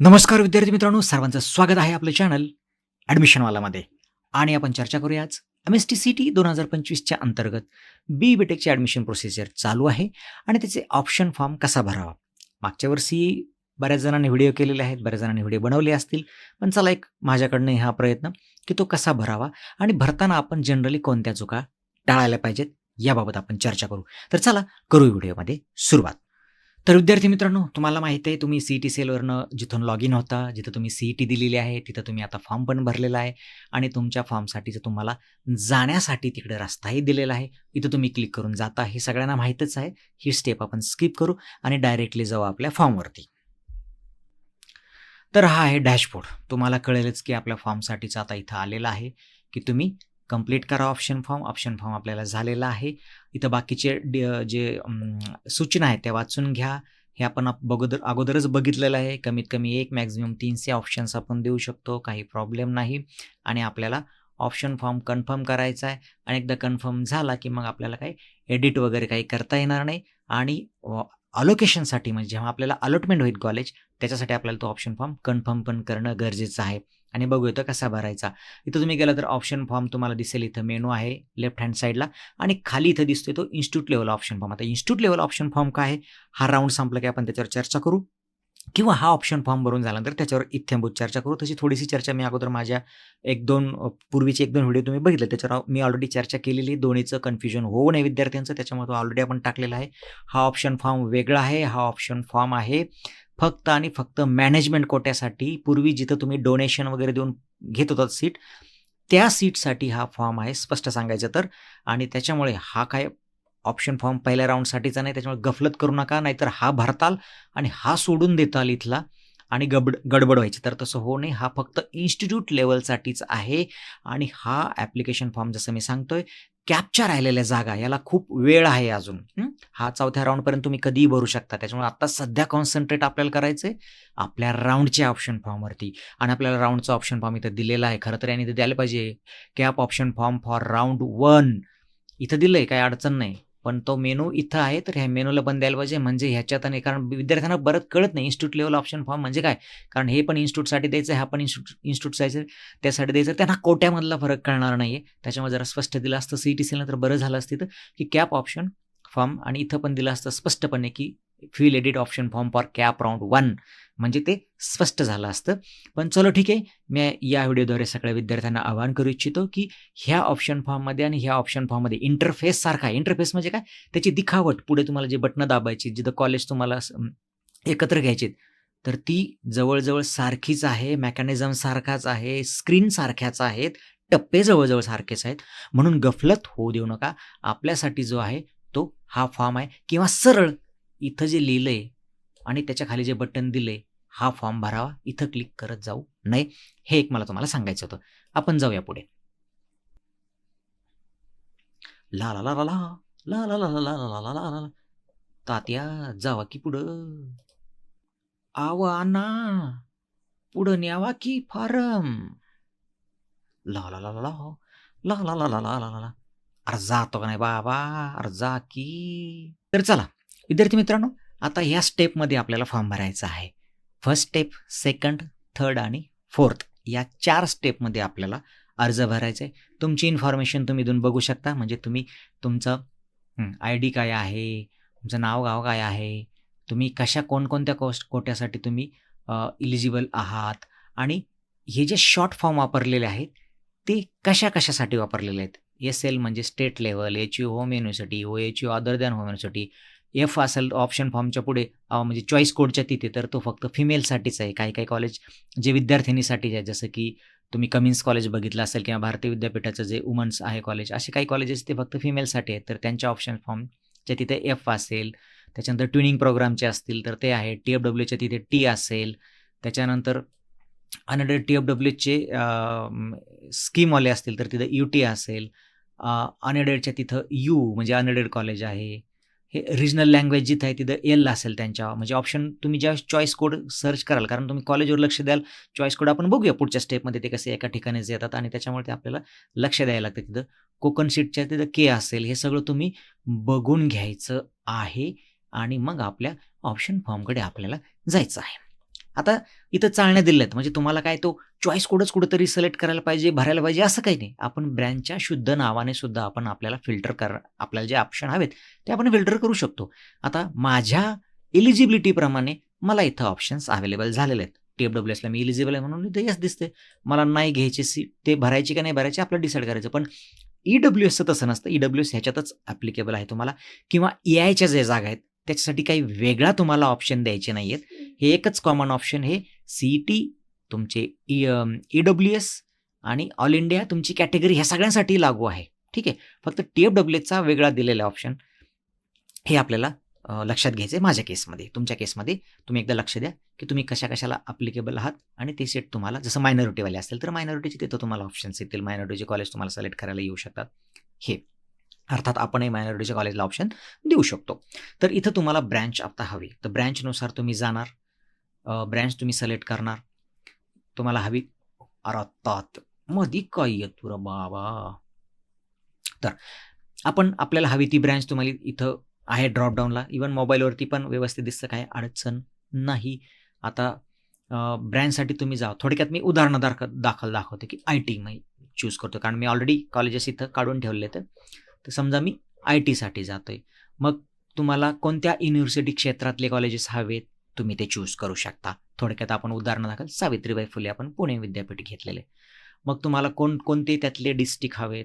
नमस्कार विद्यार्थी मित्रांनो सर्वांचं स्वागत आहे आपलं चॅनल ॲडमिशनवालामध्ये आणि आपण चर्चा करूयाच आज M S T C T दोन हजार पंचवीसच्या अंतर्गत बी बीटेकची ॲडमिशन प्रोसिजर चालू आहे आणि त्याचे ऑप्शन फॉर्म कसा भरावा? मागच्या वर्षी बऱ्याच जणांनी व्हिडिओ केलेले आहेत बऱ्याच जणांनी व्हिडिओ बनवले असतील पण चला एक माझ्याकडनं हा प्रयत्न की तो कसा भरावा आणि भरताना आपण जनरली कोणत्या चुका टाळायला पाहिजेत याबाबत आपण चर्चा करू. तर चला करू व्हिडिओमध्ये सुरुवात. तर विद्यार्थी मित्रांनो तुम्हाला माहिती आहे तुम्ही सी टी सेलवरनं जिथून लॉग इन होता जिथं तुम्ही सी टी दिलेली आहे तिथं तुम्ही आता फॉर्म पण भरलेला आहे आणि तुमच्या फॉर्मसाठीचं तुम्हाला जाण्यासाठी तिकडे रस्ताही दिलेला आहे इथं तुम्ही क्लिक करून जाता हे सगळ्यांना माहीतच आहे. ही स्टेप आपण स्किप करू आणि डायरेक्टली जाऊ आपल्या फॉर्मवरती तर हा आहे डॅशबोर्ड तुम्हाला कळेलच की आपल्या फॉर्मसाठीचा आता इथं आलेला आहे की तुम्ही कंप्लीट करा ऑप्शन फॉर्म ऑप्शन फॉर्म आपल्याला झालेला आहे. इथं बाकीचे जे सूचना आहेत त्या वाचून घ्या. हे आपण आप- बगोदर अगोदरच बघितलेलं आहे. कमीत कमी एक मॅक्झिमम तीनशे ऑप्शन्स आपण देऊ शकतो. काही प्रॉब्लेम नाही. आणि आपल्याला ऑप्शन फॉर्म कन्फर्म करायचा आहे. आणि एकदा कन्फर्म झाला की मग आपल्याला काही एडिट वगैरे काही करता येणार नाही. आणि अलोकेशनसाठी म्हणजे जेव्हा आपल्याला अलॉटमेंट होईल कॉलेज त्याच्यासाठी आपल्याला तो ऑप्शन फॉर्म कन्फर्म पण करणं गरजेचं आहे. आणि बघूया तो कसा भरायचा. इथं तुम्ही गेला तर ऑप्शन फॉर्म तुम्हाला दिसेल. इथं मेनू आहे लेफ्ट हँड साईडला आणि खाली इथं दिसतोय तो इन्स्टिट्यूट लेवल ऑप्शन फॉर्म आता इन्स्टिट्यूट लेवल ऑप्शन फॉर्म काय आहे? हा राऊंड संपला की आपण त्याच्यावर चर्चा करू. किंवा हा ऑप्शन फॉर्म भरून झाल्यानंतर त्याच्यावर इथेंबूत चर्चा करू. तशी थोडीशी चर्चा मी अगोदर माझ्या एक दोन पूर्वीचे एक दोन व्हिडिओ तुम्ही बघितले. त्याच्यावर मी ऑलरेडी चर्चा केलेली दोन्हीचं कन्फ्युजन होऊ नये विद्यार्थ्यांचं. त्याच्यामुळे तो ऑलरेडी आपण टाकलेला आहे. हा ऑप्शन फॉर्म वेगळा आहे. हा ऑप्शन फॉर्म आहे. फक्त आणि फक्त मॅनेजमेंट कोट्यासाठी पूर्वी जिथं तुम्ही डोनेशन वगैरे देऊन घेत होतात सीट त्या सीटसाठी हा फॉर्म आहे स्पष्ट सांगायचं तर. आणि त्याच्यामुळे हा काय ऑप्शन फॉर्म पहिल्या राऊंडसाठीचा नाही त्याच्यामुळे गफलत करू नका नाहीतर हा भरताल आणि हा सोडून देताल इथला आणि गबड गडबड व्हायची. तर तसं होऊ नये हा फक्त इन्स्टिट्यूट लेवलसाठीच आहे. आणि हा ॲप्लिकेशन फॉर्म जसं मी सांगतोय कॅपच्या राहिलेल्या जागा याला खूप वेळ आहे अजून. हा? चौथ्या राऊंडपर्यंत तुम्ही कधीही भरू शकता. त्याच्यामुळे आता सध्या कॉन्सन्ट्रेट आपल्याला करायचं आहे आपल्या राऊंडच्या ऑप्शन फॉर्मवरती आणि आपल्याला राऊंडचा ऑप्शन फॉर्म इथं दिलेला आहे. खरं तर यांनी इथं द्यायला पाहिजे. CAP option form for round one इथं दिलंय काही अडचण नाही. पण तो मेनू इथं आहे तर ह्या मेनूला पण द्यायला पाहिजे. म्हणजे ह्याच्यात आणि कारण विद्यार्थ्यांना बरं कळत नाही. इन्स्टिट्यूट लेवल ऑप्शन फॉर्म म्हणजे काय? कारण हे पण इन्स्टिट्यूटसाठी द्यायचं आहे हा पण इन्स्टिट्यूट इन्स्टिट्यूट जायचं त्यासाठी द्यायचं त्यांना कोट्यामधला फरक कळणार नाही आहे त्याच्यामुळे जरा स्पष्ट दिलं असतं सी टी सीला तर बरं झालं असतं की कॅप ऑप्शन फॉर्म आणि इथं पण दिलं असतं स्पष्टपणे की fill edit option form for CAP round one म्हणजे ते स्पष्ट झालं असतं. पण चलो ठीक आहे मी या व्हिडिओद्वारे सगळ्या विद्यार्थ्यांना आवाहन करू इच्छितो की ह्या ऑप्शन फॉर्ममध्ये आणि ह्या ऑप्शन फॉर्ममध्ये इंटरफेस सारखा आहे. इंटरफेस म्हणजे काय? त्याची दिखावट पुढे तुम्हाला जे बटणं दाबायची जिथं कॉलेज तुम्हाला एकत्र घ्यायचे तर ती जवळजवळ सारखीच आहे मेकॅनिझम सारखाच आहे स्क्रीन सारख्याच आहेत टप्पे जवळजवळ सारखेच आहेत. म्हणून गफलत होऊ देऊ नका. आपल्यासाठी जो आहे तो हा फॉर्म आहे. किंवा सरळ इथं जे लिहिलं आहे आणि त्याच्याखाली जे बटन दिले हा फॉर्म भरावा इथं क्लिक करत जाऊ नये हे एक मला तुम्हाला सांगायचं होतं आपण जाऊया पुढे ला ला ला ला ला ला ला ला ला ला ला ला ला ला ला तात्या जावा की पुढं आव ना पुढं न्यावा की फारम ला ला ला ला ला ला ला ला ला ला ला ला ला अरे जातो का नाही बाबा अरे जा की तर चला विद्यार्थी मित्रांनो आता ह्या स्टेपमध्ये आपल्याला फॉर्म भरायचा आहे फर्स्ट स्टेप सेकंड थर्ड आणि फोर्थ. या चार स्टेपमध्ये आपल्याला अर्ज भरायचा आहे. तुमची इन्फॉर्मेशन तुम्ही इथून बघू शकता. म्हणजे तुम्ही तुमचं आय डी काय आहे तुमचं नाव गाव काय आहे तुम्ही कशा कोणकोणत्या कोस्ट कोट्यासाठी तुम्ही इलिजिबल आहात आणि हे जे शॉर्ट फॉर्म वापरलेले आहेत ते कशा कशासाठी वापरलेले आहेत? एस एल म्हणजे state level H U home university O H U other than home university F असेल ऑप्शन फॉर्मच्या पुढे म्हणजे चॉईस कोडच्या तिथे तर तो फक्त फिमेलसाठीच आहे. काही काही कॉलेज जे विद्यार्थिनीसाठीच आहे जसं की तुम्ही कमिन्स कॉलेज बघितलं असेल किंवा भारतीय विद्यापीठाचं जे वुमन्स आहे कॉलेज असे काही कॉलेजेस ते फक्त फिमेलसाठी आहेत. तर त्यांच्या ऑप्शन फॉर्मच्या तिथे एफ असेल त्याच्यानंतर ट्युनिंग प्रोग्रामचे असतील तर ते आहे. टी एफ डब्ल्यूच्या तिथे टी असेल त्याच्यानंतर अनडेड टी एफ डब्ल्यूचे स्कीमवाले असतील तर तिथं यू टी असेल अनएडेडच्या तिथं यू म्हणजे अनएडेड कॉलेज आहे. हे रिजनल लँग्वेज जिथं आहे तिथं एल असेल त्यांच्या म्हणजे ऑप्शन तुम्ही ज्या चॉईस कोड सर्च कराल कारण तुम्ही कॉलेजवर लक्ष द्याल चॉईस कोड आपण बघूया पुढच्या स्टेपमध्ये ते कसे एका ठिकाणीच येतात आणि त्याच्यामुळे ते आपल्याला लक्ष द्यायला लागतं. तिथं कोकण सीटच्या तिथं के असेल हे सगळं तुम्ही बघून घ्यायचं आहे आणि मग आपल्या ऑप्शन फॉर्मकडे आपल्याला जायचं आहे. आता इथं चालण्या दिल्या आहेत. म्हणजे तुम्हाला काय तो चॉईस कोडच कुठंतरी सिलेक्ट करायला पाहिजे भरायला पाहिजे असं काही नाही. आपण ब्रँडच्या शुद्ध नावाने सुद्धा आपण आपल्याला फिल्टर कर आपल्याला जे ऑप्शन हवेत ते आपण फिल्टर करू शकतो. आता माझ्या एलिजिबिलिटीप्रमाणे मला इथं ऑप्शन्स अवेलेबल झालेले आहेत. टी एफ डब्ल्यू एसला मी एलिजिबल आहे म्हणून इथे यस दिसते मला नाही घ्यायची सी ते भरायची का नाही भरायची आपलं डिसाईड करायचं. पण ई एसचं तसं नसतं. ई एस ह्याच्यातच ॲप्लिकेबल आहे तुम्हाला. किंवा ए आयच्या ज्या जागा आहेत त्याच्यासाठी काही वेगळा तुम्हाला ऑप्शन द्यायचे नाही आहेत हे एकच कॉमन ऑप्शन हे सी ई टी तुमचे ई ई डब्ल्यू एस आणि ऑल इंडिया तुमची कॅटेगरी ह्या सगळ्यांसाठी लागू आहे. ठीक आहे? फक्त टी एफ डब्ल्यू एसचा वेगळा दिलेला ऑप्शन हे आपल्याला लक्षात घ्यायचं आहे माझ्या केसमध्ये तुमच्या केसमध्ये तुम्ही एकदा लक्ष द्या की तुम्ही कशा कशाला अप्लिकेबल आहात आणि ते सेट तुम्हाला जसं मायनॉरिटीवाले असेल तर मायनॉरिटीचे तिथं तुम्हाला ऑप्शन्स येतील. मायनॉरिटीचे कॉलेज तुम्हाला सिलेक्ट करायला येऊ शकतात. हे. अर्थात आपणही मायनॉरिटीच्या कॉलेजला ऑप्शन देऊ शकतो. तर इथं तुम्हाला ब्रँच आता हवी. तर ब्रँचनुसार तुम्ही जाणार. ब्रँच तुम्ही सिलेक्ट करणार. तुम्हाला हवी. अरातात मधी काय येत तुला बाबा. तर आपण आपल्याला हवी ती ब्रँच तुम्हाला इथं आहे ड्रॉपडाऊनला इवन मोबाईलवरती पण व्यवस्थित दिसतं. काय अडचण नाही. आता ब्रँडसाठी तुम्ही जा. थोडक्यात मी उदाहरणं दाख दाखल दाखवते की आय टी मी चूज करतो. कारण मी ऑलरेडी कॉलेजेस इथं काढून ठेवले आहेत. तर समजा मी आय टीसाठी जातो आहे मग तुम्हाला कोणत्या युनिव्हर्सिटी क्षेत्रातले कॉलेजेस हवेत? तुम्ही ते चूज करू शकता. थोडक्यात आपण उदाहरणं दाखल. सावित्रीबाई फुले आपण पुणे विद्यापीठ घेतलेले. मग तुम्हाला कोण कोणते त्यातले डिस्ट्रिक्ट हवेत?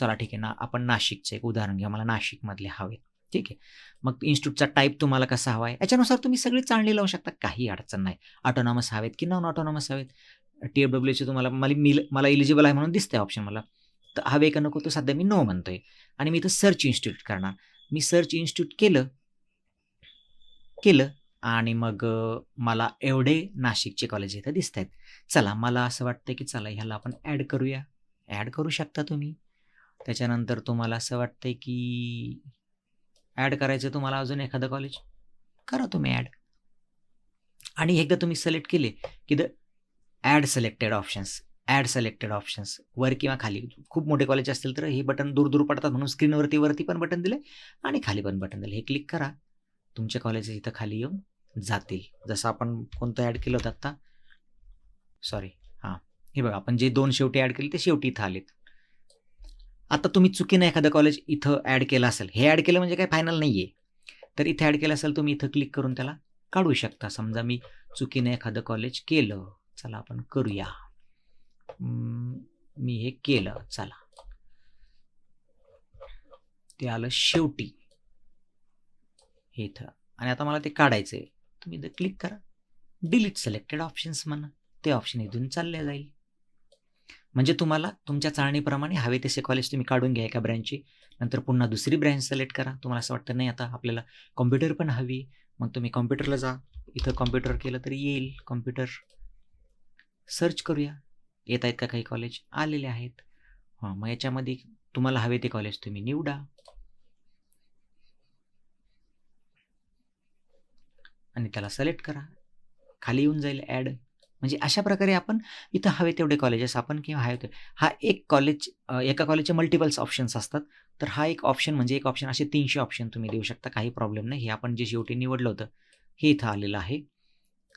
चला ठीक आहे ना आपण नाशिकचं एक उदाहरण घ्या. मला नाशिकमधले हवेत. ठीक आहे. मग इन्स्टिट्यूटचा टाईप तुम्हाला कसा हवा आहे? याच्यानुसार तुम्ही सगळी चांगली लावू शकता. काही अडचण नाही. ऑटोनॉमस हवेत की नॉन ऑटोनॉमस हवेत? टी डब्ल्यू डब्ल्यूचे तुम्हाला मला मी मला इलिजिबल आहे म्हणून दिसतंय ऑप्शन मला. तर हवे का नको? तो सध्या मी नो म्हणतोय. आणि मी इथं सर्च इन्स्टिट्यूट करणार. मी सर्च इन्स्टिट्यूट केलं केलं आणि मग मला एवढे नाशिकचे कॉलेज इथं दिसत आहेत चला मला असं वाटतं की चला ह्याला आपण ॲड करूया. ॲड करू शकता तुम्ही. त्याच्यानंतर तुम्हाला असं वाटतं की ॲड करायचं तुम्हाला अजून एखादं कॉलेज करा तुम्ही ॲड आणि एकदा तुम्ही सिलेक्ट केले की the add selected options add selected options वर किंवा खाली. खूप मोठे कॉलेज असतील तर हे बटन दूर दूर पडतात म्हणून स्क्रीनवरती वरती पण बटन दिले आणि खाली पण बटन दिले हे क्लिक करा. तुमच्या कॉलेज इथं खाली येऊन जाते. जसं आपण कोणतं ॲड केलं होतं आत्ता? सॉरी हां. हे बघा आपण जे दोन शेवटी ॲड केले ते शेवटी इथं आलेत. आता तुम्ही चुकीनं एखादं कॉलेज इथं ॲड केलं असेल. हे ॲड केलं म्हणजे काय फायनल नाही आहे तर इथं ॲड केलं असेल तुम्ही इथं क्लिक करून त्याला काढू शकता. समजा मी चुकीनं एखादं कॉलेज केलं. चला आपण करूया. मी हे केलं. चला. ते आलं शेवटी. हे इथं. आणि आता मला ते काढायचं आहे तुम्ही इथं क्लिक करा. डिलीट सिलेक्टेड ऑप्शन्स म्हणा ते ऑप्शन इथून चालले जाईल. म्हणजे तुम्हाला तुमच्या चाळणीप्रमाणे हवे तसे कॉलेज तुम्ही काढून घ्या एका ब्रँचची नंतर पुन्हा दुसरी ब्रँच सिलेक्ट करा. तुम्हाला असं वाटतं नाही आता आपल्याला कॉम्प्युटर पण हवी. मग तुम्ही कॉम्प्युटरला जा. इथं कॉम्प्युटर केलं तरी येईल. कॉम्प्युटर सर्च करूया. येत आहेत का काही कॉलेज आलेले आहेत. हां मग याच्यामध्ये तुम्हाला हवे ते कॉलेज तुम्ही निवडा. आणि त्याला सिलेक्ट करा. खाली येऊन जाईल ॲड म्हणजे अशा प्रकारे आपण इथं हवे तेवढे कॉलेजेस आपण किंवा हवे ते हा एक कॉलेज एका कॉलेजचे मल्टिपल्स ऑप्शन्स असतात. तर हा एक ऑप्शन म्हणजे एक ऑप्शन असे तीनशे ऑप्शन तुम्ही देऊ शकता. काही प्रॉब्लेम नाही. हे आपण जे शेवटी निवडलं होतं हे इथं आलेलं आहे.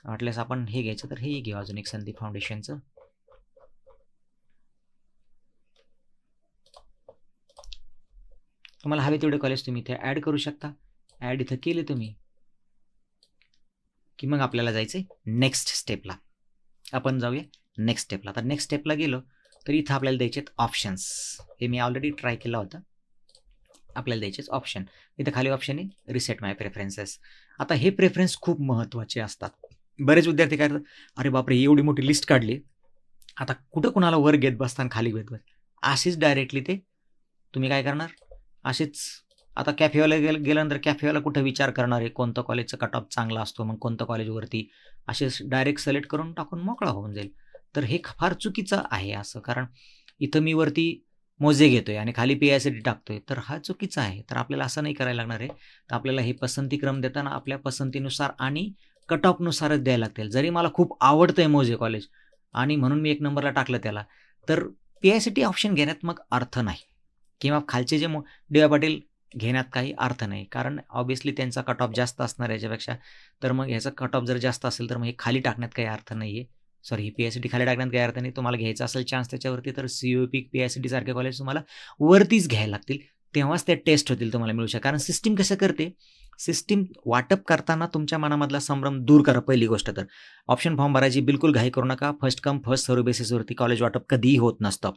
वाटल्यास आपण हे घ्यायचं तर हे घेऊ अजून एक संदीप फाउंडेशनचं तुम्हाला हवे तेवढे कॉलेज तुम्ही इथे ॲड करू शकता. ॲड इथं केले तुम्ही. की मग आपल्याला जायचं आहे नेक्स्ट स्टेपला आपण जाऊया नेक्स्ट स्टेपला तर नेक्स्ट स्टेपला गेलो तर इथं आपल्याला द्यायचे आहेत ऑप्शन्स हे मी ऑलरेडी ट्राय केला होता. आपल्याला द्यायचे ऑप्शन इथं खाली ऑप्शन आहे रिसेट माय प्रेफरन्सेस आता हे प्रेफरन्स खूप महत्त्वाचे असतात. बरेच विद्यार्थी काय करतात? अरे बापरे एवढी मोठी लिस्ट काढली. आता कुठं कुणाला वर घेत बसता आणि खाली घेत बस अशीच डायरेक्टली ते तुम्ही काय करणार? असेच आता कॅफेवाला गेलं गेल्यानंतर कॅफेवाला कुठं विचार करणार आहे? कोणतं कॉलेजचं कट ऑफ चांगला असतो? मग कोणतं कॉलेजवरती असे डायरेक्ट सिलेक्ट करून टाकून मोकळा होऊन जाईल. तर हे फार चुकीचं आहे असं. कारण इथं मी वरती मोजे घेतोय आणि खाली पी आय सी टी टाकतोय. तर हा चुकीचा आहे. तर आपल्याला असं नाही करायला लागणार आहे. तर आपल्याला हे पसंतीक्रम देताना आपल्या पसंतीनुसार आणि कट ऑफनुसारच द्यायला लागतील. जरी मला खूप आवडतं आहे मोजे कॉलेज आणि म्हणून मी एक नंबरला टाकलं त्याला तर P I C T option घेण्यात मग अर्थ नाही. किंवा खालचे जे मो डी वाय पाटील घेण्यात काही अर्थ नाही. कारण ऑब्वियसली त्यांचा कट ऑफ जास्त असणार याच्यापेक्षा. तर मग ह्याचा कट ऑफ जर जास्त असेल तर मग हे खाली टाकण्यात काही अर्थ नाही आहे सॉरी ही पी आय सी टी खाली टाकण्यात काही अर्थ नाही. तुम्हाला घ्यायचा असेल चान्स त्याच्यावरती तर C U P P I C T सारखे कॉलेज तुम्हाला वरतीच घ्यायला लागतील. तेव्हाच ते टेस्ट होतील तुम्हाला मिळू शकतात कारण सिस्टीम कसं करते? सिस्टीम वाटप करताना तुमच्या मनामधला संभ्रम दूर करा पहिली गोष्ट तर. ऑप्शन फॉर्म भरायची बिलकुल घाई करू नका. First come first serve बेसिसवरती college वाटप कधीही होत नसतं.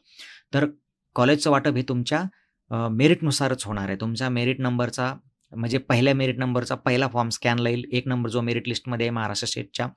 तर कॉलेजचं वाटप हे तुमच्या मेरिटनुसारच होणार आहे. तुमच्या मेरिट नंबरचा म्हणजे पहिल्या मेरिट नंबरचा पहिला फॉर्म स्कॅनला येईल. एक नंबर जो मेरिट लिस्टमध्ये आहे महाराष्ट्र स्टेटच्या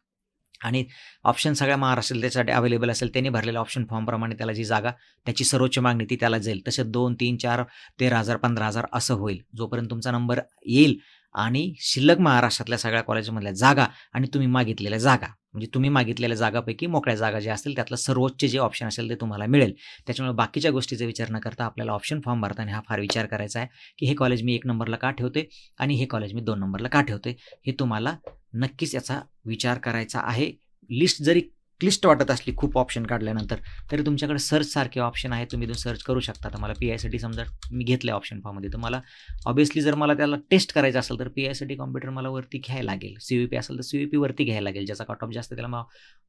आणि ऑप्शन सगळ्या महाराष्ट्रात त्याच्यासाठी अवेलेबल असेल त्यांनी भरलेल्या ऑप्शन फॉर्मप्रमाणे त्याला जी जागा त्याची सर्वोच्च मागणी ती त्याला जाईल. तसे दोन तीन चार तेरा हजार पंधरा हजार असं होईल. जोपर्यंत तुमचा नंबर येईल आणि शिल्लक महाराष्ट्रातल्या सगळ्या कॉलेजमधल्या जागा आणि तुम्ही मागितलेल्या जागा. म्हणजे तुम्ही मागितलेल्या जागापैकी मोकळ्या जागा ज्या असतील त्यातलं सर्वोच्च जे ऑप्शन असेल ते तुम्हाला मिळेल. त्याच्यामुळे बाकीच्या गोष्टीचा विचार न करता आपल्याला ऑप्शन फॉर्म भरताना हा फार विचार करायचा आहे की हे कॉलेज मी एक नंबरला का ठेवते आणि हे कॉलेज मी दोन नंबरला का ठेवते हे तुम्हाला नक्कीच याचा विचार करायचा आहे. लिस्ट जरी क्लिष्ट वाटत असली खूप ऑप्शन काढल्यानंतर तरी तुमच्याकडे सर्च सारखे ऑप्शन आहे तुम्ही इथून सर्च करू शकता. तर मला पी आय सी समजा मी घेतलं आहे ऑप्शन फॉर्ममध्ये तर मला ऑब्वियसली जर मला त्याला टेस्ट करायचं असेल तर पी आय सी कॉम्प्युटर मला वरती घ्यायला लागेल. सी यू पी असेल तर सी यू पी वरती घ्यायला लागेल. ज्याचा कट ऑफ जास्त त्याला मग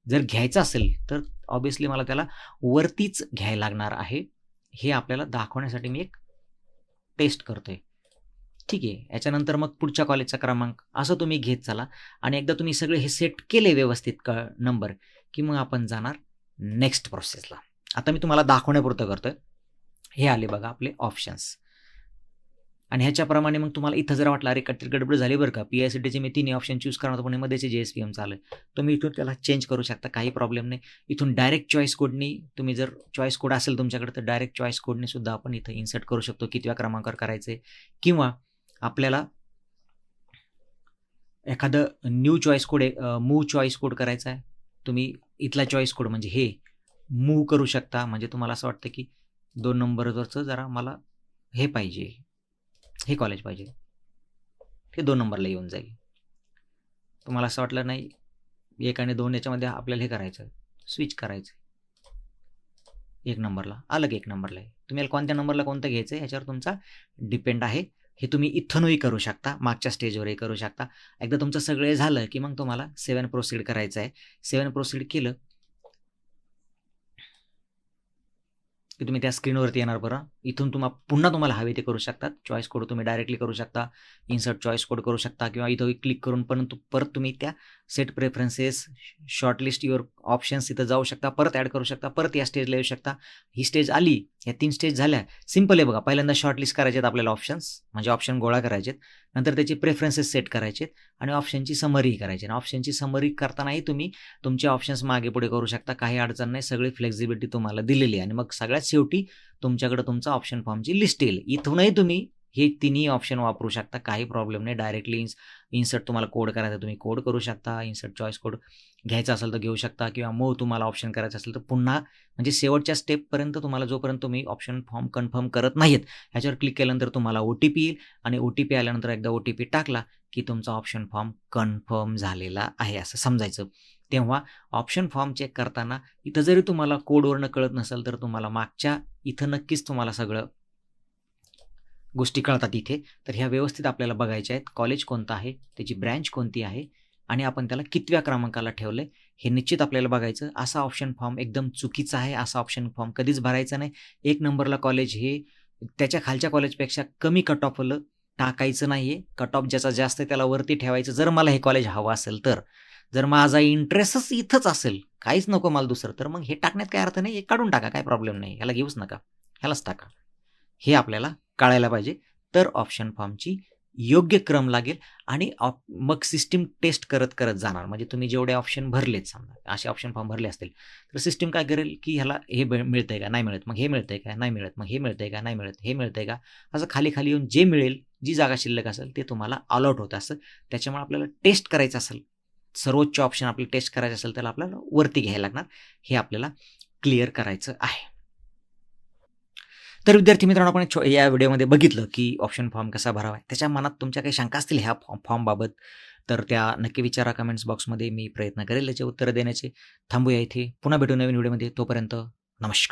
जर घ्यायचं असेल तर ऑब्वियसली मला त्याला वरतीच घ्यायला लागणार आहे. हे आपल्याला दाखवण्यासाठी मी एक टेस्ट करतोय. ठीक आहे. याच्यानंतर मग पुढच्या कॉलेजचा क्रमांक असं तुम्ही घेत चला. आणि एकदा तुम्ही सगळे हे सेट केले व्यवस्थित क नंबर की मग आपण जाणार नेक्स्ट प्रोसेसला आता मी तुम्हाला दाखवण्यापुरतं करतोय. हे आले बघा आपले ऑप्शन्स आणि ह्याच्याप्रमाणे मग तुम्हाला इथं जर वाटलं अरे कट गडबड झाली बरं का? पी आय सी टीचे मी तिन्ही ऑप्शन चूज करणार होतो पण मध्येचे जे एस पी एम चालू आहे तुम्ही इथून त्याला चेंज करू शकता काही प्रॉब्लेम नाही. इथून डायरेक्ट चॉईस कोडनी तुम्ही जर चॉईस कोड असेल तुमच्याकडे तर डायरेक्ट चॉईस कोडने सुद्धा आपण इथं इन्सर्ट करू शकतो कितव्या क्रमांकावर करायचे किंवा आपल्याला एखादं new choice code move choice code करायचा आहे. तुम्ही इथला चॉईस कोड म्हणजे हे मूव करू शकता. म्हणजे तुम्हाला असं वाटतं की दोन नंबरवरचं जरा मला हे पाहिजे. हे कॉलेज पाहिजे. हे दोन नंबरला येऊन जाईल. तुम्हाला असं वाटलं नाही एक आणि दोन याच्यामध्ये आपल्याला हे करायचं स्विच करायचं एक नंबरला अलग एक नंबरला आहे. तुम्हाला कोणत्या नंबरला कोणतं घ्यायचं आहे ह्याच्यावर तुमचा डिपेंड आहे. हे तुम्ही इथूनही करू शकता मागच्या स्टेजवरही करू शकता. एकदा तुमचं सगळे झालं की मग तुम्हाला सेवन प्रोसीड करायचं आहे. सेवन प्रोसीड केलं की तुम्ही त्या स्क्रीनवरती येणार बरं. इथून तुम्हाला पुन्हा तुम्हाला हवे ते करू शकतात चॉईस कोड तुम्ही डायरेक्टली करू शकता. इन्सर्ट चॉईस कोड करू शकता किंवा इथं क्लिक करून पण परत तुम्ही त्या set preferences shortlist your options इथं जाऊ शकता परत ॲड करू शकता परत या स्टेजला येऊ शकता. ही स्टेज आली या तीन स्टेज झाल्या. सिंपल आहे बघा. पहिल्यांदा शॉर्टलिस्ट करायचे आहेत आपल्याला ऑप्शन्स म्हणजे ऑप्शन गोळा करायचे नंतर त्याचे प्रेफरन्सेस सेट करायचे आणि ऑप्शनची समरी करायची. आणि ऑप्शनची समरी करतानाही तुम्ही तुमचे ऑप्शन्स मागे पुढे करू शकता. काही अडचण नाही. सगळी फ्लेक्झिबिलिटी तुम्हाला दिलेली आहे. आणि मग सगळ्यात शेवटी तुमच्याकडे तुमचा ऑप्शन फॉर्मची लिस्ट येईल. इथूनही तुम्ही हे तिन्ही ऑप्शन वापरू शकता. काही प्रॉब्लेम नाही. डायरेक्टली इन्स इन्सर्ट तुम्हाला कोड करायचा तुम्ही कोड करू शकता. इन्सर्ट चॉईस कोड घ्यायचा असेल तर घेऊ शकता किंवा मग तुम्हाला ऑप्शन करायचं असेल तर पुन्हा म्हणजे शेवटच्या स्टेपपर्यंत तुम्हाला जोपर्यंत तुम्ही ऑप्शन फॉर्म कन्फर्म करत नाहीत ह्याच्यावर क्लिक केल्यानंतर तुम्हाला ओ टी पी येईल आणि ओ टी पी आल्यानंतर एकदा ओ टी पी टाकला की तुमचा ऑप्शन फॉर्म कन्फर्म झालेला आहे असं समजायचं. तेव्हा ऑप्शन फॉर्म चेक करताना इथं जरी तुम्हाला कोडवरनं कळत नसेल तर तुम्हाला मागच्या इथं नक्कीच तुम्हाला सगळं गोष्टी कळतात इथे. तर ह्या व्यवस्थित आपल्याला बघायच्या आहेत. कॉलेज कोणतं आहे? त्याची ब्रँच कोणती आहे? आणि आपण त्याला कितव्या क्रमांकाला ठेवलं आहे हे निश्चित आपल्याला बघायचं. असा ऑप्शन फॉर्म एकदम चुकीचा आहे. असा ऑप्शन फॉर्म कधीच भरायचा नाही. एक नंबरला कॉलेज हे त्याच्या खालच्या कॉलेजपेक्षा कमी कट ऑफलं टाकायचं नाही आहे कट ऑफ ज्याचा जास्त त्याला वरती ठेवायचं. जर मला हे कॉलेज हवं असेल तर. जर माझा इंटरेस्टच इथंच असेल काहीच नको मला दुसरं तर मग हे टाकण्यात काय अर्थ नाही? हे काढून टाका. काय प्रॉब्लेम नाही. ह्याला घेऊच नका. ह्यालाच टाका. हे आपल्याला कळायला पाहिजे. तर ऑप्शन फॉर्मची योग्य क्रम लागेल आणि ऑप मग सिस्टीम टेस्ट करत करत जाणार. म्हणजे तुम्ही जेवढे ऑप्शन भरलेत समजा असे ऑप्शन फॉर्म भरले असतील तर सिस्टीम काय करेल की ह्याला हे मिळतंय का नाही मिळत मग हे मिळतंय का नाही मिळत मग हे मिळतंय का नाही मिळत हे मिळतंय का असं खाली खाली येऊन जे मिळेल जी जागा शिल्लक असेल ते तुम्हाला अलॉट होत असतं. त्याच्यामुळे आपल्याला टेस्ट करायचं असेल सर्वोच्च ऑप्शन आपल्याला टेस्ट करायचं असेल तर आपल्याला वरती घ्यायला लागणार. हे आपल्याला क्लिअर करायचं आहे. तर विद्यार्थी मित्रांनो आपण या व्हिडिओमध्ये बघितलं की ऑप्शन फॉर्म कसा भरावा आहे. त्याच्या मनात तुमच्या काही शंका असतील ह्या फॉर्म फॉर्मबाबत तर त्या नक्की विचारा कमेंट्स बॉक्समध्ये मी प्रयत्न करेल याचे उत्तर देण्याचे. थांबूया इथे. पुन्हा भेटू नवीन व्हिडिओमध्ये. तोपर्यंत नमस्कार.